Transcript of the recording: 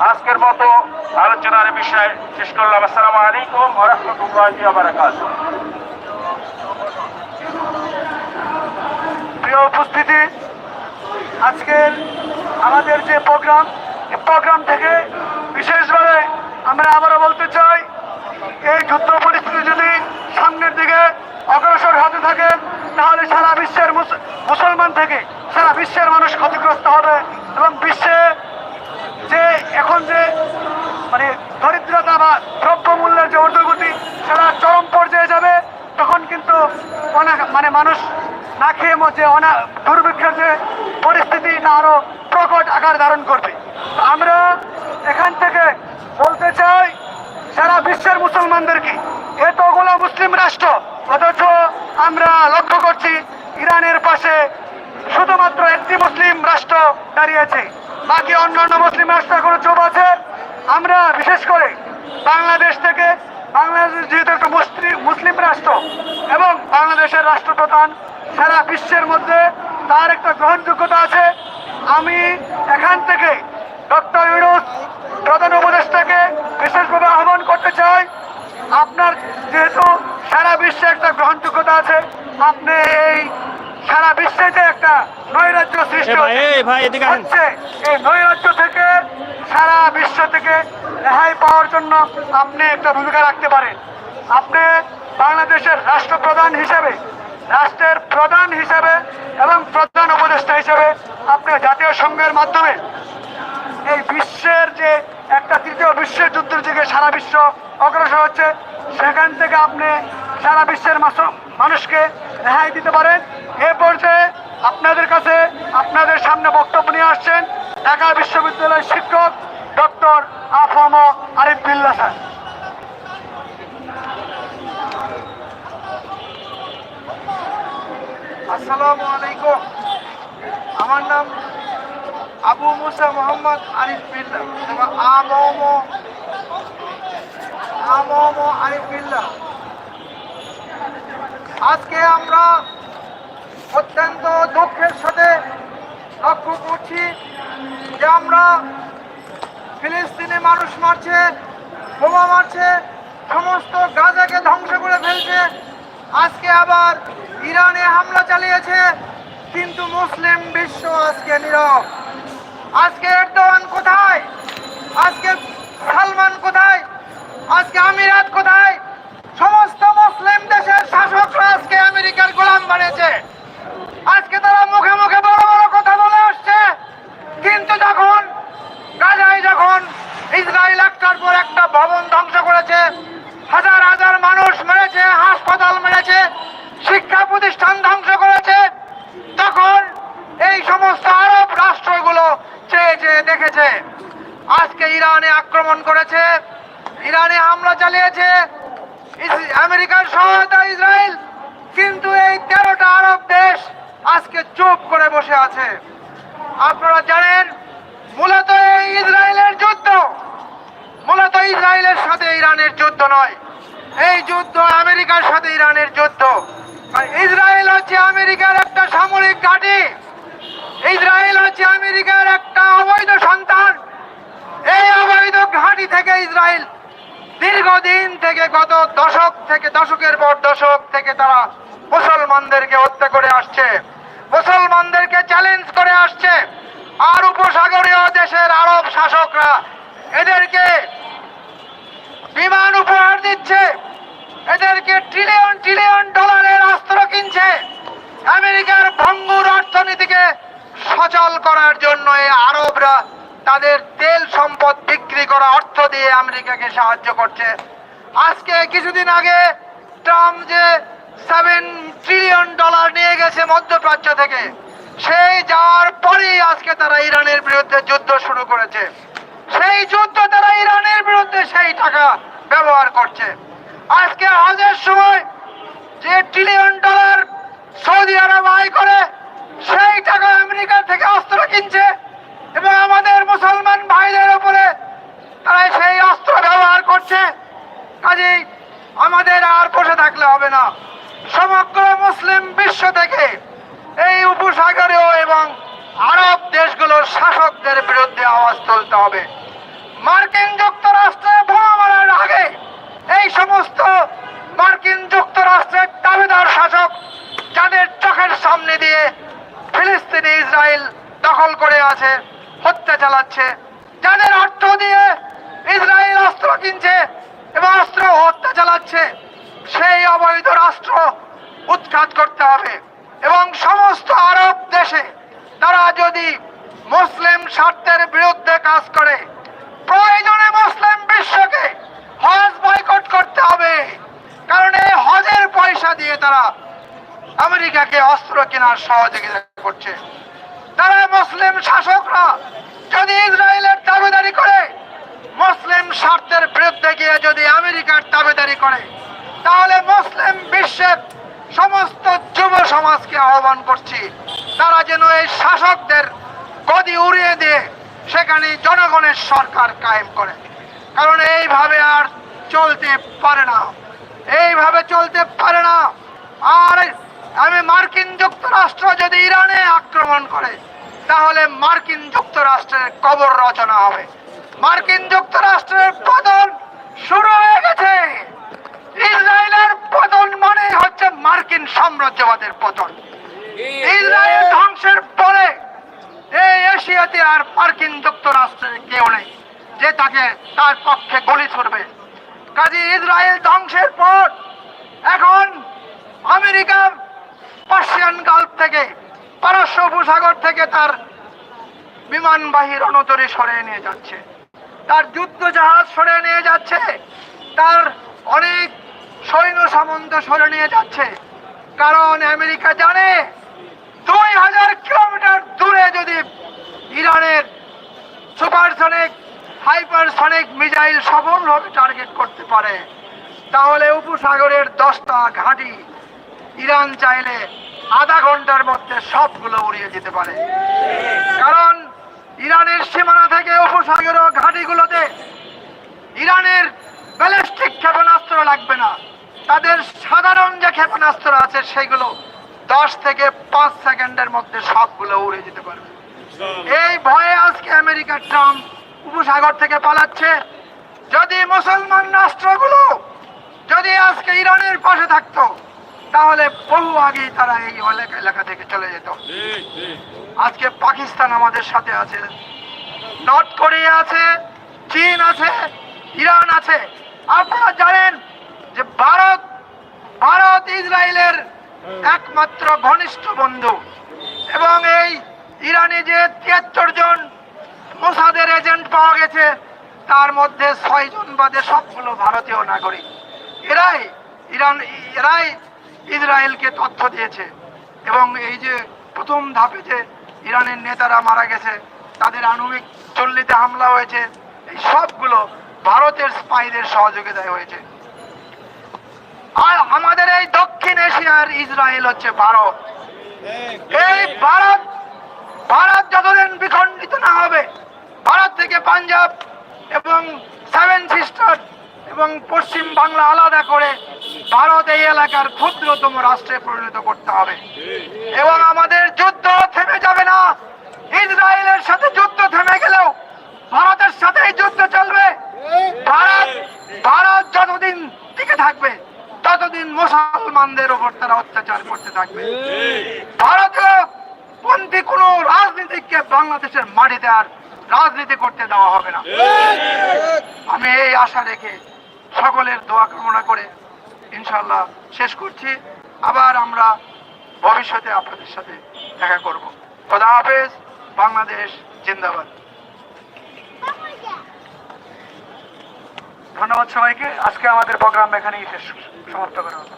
আজকের মতো আলোচনার বিষয় শেষ করলাম। আসসালামু আলাইকুম রহমতুল্লাহ বারাকাত প্রিয় উপস্থিতি আজকের আমাদের যে প্রোগ্রাম প্রোগ্রাম থেকে বিশেষভাবে আমরা আবারও বলতে চাই, এই যুদ্ধ পরিস্থিতি যদি সামনের দিকে অগ্রসর হতে থাকে, তাহলে সারা বিশ্বের মুস- মুসলমান থেকে সারা বিশ্বের মানুষ ক্ষতিগ্রস্ত হবে এবং বিশ্বে যে এখন যে মানে দরিদ্রতা বা দ্রব্যমূল্যের যে ঊর্ধ্বগতি, সেটা চরম পর্যায়ে যাবে, তখন কিন্তু মানে মানুষ না খেয়ে ম- যে অনা, দুর্ভিক্ষের যে পরিস্থিতি, তা আরও প্রকট আকার ধারণ করবে। আমরা এখান থেকে বলতে চাই, সারা বিশ্বের মুসলমানদেরকে এতগুলো মুসলিম রাষ্ট্র, অথচ আমরা লক্ষ্য করছি, ইরানের পাশে শুধুমাত্র একটি মুসলিম রাষ্ট্র দাঁড়িয়েছে বাকি অন্যান্য মুসলিম রাষ্ট্র এখনও চুপ আছে। আমরা, বিশেষ করে বাংলাদেশ থেকে, বাংলাদেশ যেহেতু একটা মুসলিম মুসলিম রাষ্ট্র এবং বাংলাদেশের রাষ্ট্রপ্রধান সারা বিশ্বের মধ্যে তার একটা গ্রহণযোগ্যতা আছে। আমি এখান থেকে ডক্টর ইউনুস প্রধান উপদেষ্টাকে বিশেষভাবে আহ্বান করতে চাই। আপনার যেহেতু সারা বিশ্বে একটা গ্রহণযোগ্যতা আছে, আপনি এই সারা বিশ্বে যে একটা নৈরাজ্য সৃষ্টি হচ্ছে, এই নৈরাজ্য থেকে সারা বিশ্ব থেকে রেহাই পাওয়ার জন্য আপনি একটা ভূমিকা রাখতে পারেন। আপনি বাংলাদেশের রাষ্ট্রপ্রধান হিসেবে রাষ্ট্রের প্রধান হিসেবে এবং প্রধান উপদেষ্টা হিসেবে আপনি জাতীয় সংঘের মাধ্যমে এই বিশ্বের যে একটা তৃতীয় বিশ্বের যুদ্ধের দিকে সারা বিশ্ব অগ্রসর হচ্ছে সেখান থেকে আপনি সারা বিশ্বের মানুষকে রেহাই দিতে পারেন। এ পর্যায়ে আপনাদের কাছে আপনাদের সামনে বক্তব্য নিয়ে আসছেন ঢাকা বিশ্ববিদ্যালয়ের শিক্ষক ডক্টর আফম আরিফ বিল্লা স্যার। আসসালামু আলাইকুম। আমার নাম আবু মুসা মোহাম্মদ আরিফ বিল্লা আমম আমম আরিফ বিল্লা আজকে আমরা অত্যন্ত দুঃখের সাথে লক্ষ্য করছি যে আমরা ফিলিস্তিনি মানুষ মারছে, বোমা মারছে, সমস্ত গাজাকে ধ্বংস করে ফেলছে। আজকে আবার ইরানে হামলা চালিয়েছে, কিন্তু মুসলিম বিশ্ব আজকে নীরব। আজকে এরদোয়ান কোথায়? আজকে সালমান কোথায়? আজকে আমিরাত কোথায়? সমস্ত মুসলিম দেশের আজকে আমেরিকার গোলাম বানিয়েছে। আজকে তারা মুখে মুখে বড় বড় কথা বলে আসছে। কিন্তু যখন, গাজায় যখন ইসরায়েল একটার পর একটা ভবন ধ্বংস করেছে, হাজার হাজার মানুষ মেরেছে, হাসপাতাল মেরেছে, শিক্ষা প্রতিষ্ঠান ধ্বংস করেছে, তখন এই সমস্ত আরব রাষ্ট্রগুলো চেয়ে চেয়ে দেখেছে। আজকে ইরানে আক্রমণ করেছে, ইরানে হামলা চালিয়েছে আমেরিকার সহায়তা ইসরায়েল কিন্তু এই তেরোটা আরব দেশ আজকে চুপ করে বসে আছে। আপনারা জানেন, মূলত এই ইসরায়েলের যুদ্ধ। মূলত ইসরায়েলের সাথে ইরানের যুদ্ধ নয়। এই যুদ্ধ আমেরিকার সাথে ইরানের যুদ্ধ। ইসরায়েল হচ্ছে আমেরিকার একটা সামরিক ঘাঁটি। ইসরায়েল হচ্ছে আমেরিকার একটা অবৈধ সন্তান। এই অবৈধ ঘাঁটি থেকে ইসরায়েল দীর্ঘদিন থেকে গত দশক থেকে দশকের পর দশক থেকে তারা মুসলমানদেরকে হত্যা করে আসছে, মুসলমানদেরকে চ্যালেঞ্জ করে আসছে। আর উপসাগরীয় দেশের আরব শাসকরা এদেরকে বিমান উপহার দিচ্ছে, এদেরকে ট্রিলিয়ন ট্রিলিয়ন ডলারের অস্ত্র কিনছে। আমেরিকার ভঙ্গুর অর্থনীতিকে সচল করার জন্য এই আরবরা তাদের তেল সম্পদ বিক্রি করা অর্থ দিয়ে আমেরিকাকে সাহায্য করছে। আজকে, কিছুদিন আগে, ট্রাম্প যে সেভেন ট্রিলিয়ন ডলার নিয়ে গেছে মধ্যপ্রাচ্য থেকে। সেই যাওয়ার পরেই আজকে তারা ইরানের বিরুদ্ধে যুদ্ধ শুরু করেছে। সেই যুদ্ধ তারা ইরানের বিরুদ্ধে সেই টাকা ব্যবহার করছে। আজকে হজের সময় যে ট্রিলিয়ন ডলার সৌদি আরব আয় করে, সেই টাকা আমেরিকা থেকে অস্ত্র কিনছে এবং আমাদের মুসলমান ভাইদের উপরে তারা সেই অস্ত্র ব্যবহার করছে। কাজেই আমাদের আর বসে থাকলে হবে না। সমগ্র মুসলিম বিশ্ব থেকে এই উপসাগরীয় এবং আরব দেশগুলোর শাসকদের বিরুদ্ধে আওয়াজ তুলতে হবে। মার্কিন যুক্তরাষ্ট্রে বোমা আগে এই সমস্ত মার্কিন যুক্তরাষ্ট্রের দাবিদার শাসক যাদের চোখের সামনে দিয়ে ফিলিস্তিনি ইসরায়েল দখল করে আছে, হত্যা চালাচ্ছে, যাদের অর্থ দিয়ে ইসরায়েল অস্ত্র কিনছে এবং অস্ত্র হত্যা চালাচ্ছে, সেই অবৈধ রাষ্ট্র উৎখাত করতে হবে। এবং সমস্ত আরব দেশে তারা যদি মুসলিম স্বার্থের বিরুদ্ধে কাজ করে, প্রয়োজনে মুসলিম বিশ্বকে হজ বয়কট করতে হবে। কারণ এই হজের পয়সা দিয়ে তারা আমেরিকাকে অস্ত্র কেনার সহযোগিতা করছে। তারা মুসলিম শাসকরা যদি ইসরায়েলের দাবিদারি করে, মুসলিম স্বার্থের বিরুদ্ধে গিয়ে যদি আমেরিকার দাবিদারি করে, তাহলে মুসলিম বিশ্বের সমস্ত যুব সমাজকে আহ্বান করছি। তারা যেন এই শাসকদের গদি উড়িয়ে দিয়ে সেখানে জনগণের সরকার কায়েম করে। কারণ এইভাবে আর চলতে পারে না। এইভাবে চলতে পারে না। আর আমি মার্কিন যুক্তরাষ্ট্র যদি ইরানে আক্রমণ করে, তাহলে মার্কিন যুক্তরাষ্ট্রের কবর রচনা হবে। মার্কিন যুক্তরাষ্ট্রের পতন শুরু হয়ে গেছে ইসরায়েলের পতন মানে হচ্ছে মার্কিন সাম্রাজ্যবাদের পতন। ইসরায়েল ধ্বংসের পরে এই এশিয়াতে আর মার্কিন যুক্তরাষ্ট্রের কেউ নেই যে তাকে তার পক্ষে গলি ছড়বে। কাজে ইসরায়েল ধ্বংসের পর এখন আমেরিকা পার্সিয়ান গালফ থেকে পারস্য উপসাগর থেকে তার বিমানবাহী রণতরী সরিয়ে নিয়ে যাচ্ছে। তার যুদ্ধ জাহাজ সরে নিয়ে যাচ্ছে। তার অনেক সৈন্য সামন্ত সরে নিয়ে যাচ্ছে। কারণ আমেরিকা জানে দুই হাজার কিলোমিটার দূরে যদি ইরানের সুপারসনিক, হাইপারসনিক মিসাইল সফলভাবে টার্গেট করতে পারে, তাহলে উপসাগরের দশটা ঘাঁটি ইরান চাইলে আধা ঘণ্টার মধ্যে সবগুলো উড়িয়ে যেতে পারে। কারণ ইরানের সীমানা থেকে উপসাগর ঘাঁটিগুলোতে ইরানের ব্যালিস্টিক ক্ষেপণাস্ত্র লাগবে না। তাদের সাধারণ যে ক্ষেপণাস্ত্র আছে সেগুলো দশ থেকে পাঁচ সেকেন্ডের মধ্যে সবগুলো উড়ে যেতে পারবে। এই ভয়ে আজকে আমেরিকার ট্রাম্প উপসাগর থেকে পালাচ্ছে। যদি মুসলমান রাষ্ট্রগুলো যদি আজকে ইরানের পাশে থাকতো তাহলে বহু আগেই তারা এই এলাকা এলাকা থেকে চলে যেত। আজকে পাকিস্তান আমাদের সাথে আছে নর্থ কোরিয়া আছে চীন আছে ইরান আছে। আপনারা জানেন ভারত ভারত ইসরায়েলের একমাত্র ঘনিষ্ঠ বন্ধু। এবং এই ইরানে যে তিয়াত্তর জন মোসাদের এজেন্ট পাওয়া গেছে, তার মধ্যে ছয় জন বাদে সবগুলো ভারতীয় নাগরিক। এরাই ইরান, এরাই ইসরায়েলকে তথ্য দিয়েছে। এবং এই যে প্রথম ধাপে যে ইরানের নেতারা মারা গেছে, তাদের আণবিক চল্লিতে হামলা হয়েছে, এই সবগুলো ভারতের স্পাইদের সহযোগিতায় হয়েছে। আর আমাদের এই দক্ষিণ এশিয়ার ইসরায়েল হচ্ছে ভারত। এই ভারত ভারত যতদিন বিখণ্ডিত না হবে, ভারত থেকে পাঞ্জাব এবং সেভেন সিস্টার এবং পশ্চিম বাংলা আলাদা করে ভারত এই এলাকার ক্ষুদ্রতম রাষ্ট্রে পরিণত করতে হবে। এবং আমাদের যুদ্ধ থেমে যাবে না। ইসরায়েলের সাথে যুদ্ধ থেমে গেলেও ভারতের সাথেই যুদ্ধ চলবে। ভারত ভারত যতদিন টিকে থাকবে মুসলমানদের উপর তারা অত্যাচার করতে থাকবে। ভারতীয় পন্থী কোন রাজনীতিককে বাংলাদেশের মাটিতে আর রাজনীতি করতে দেওয়া হবে না। আমি এই আশা রেখে সকলের দোয়া কামনা করে ইনশাল্লাহ শেষ করছি। আবার আমরা ভবিষ্যতে আপনাদের সাথে দেখা করব। খোদা হাফেজ, বাংলাদেশ জিন্দাবাদ। ধন্যবাদ সবাইকে। আজকে আমাদের প্রোগ্রাম এখানেই শেষ। সমাপ্ত করা হলো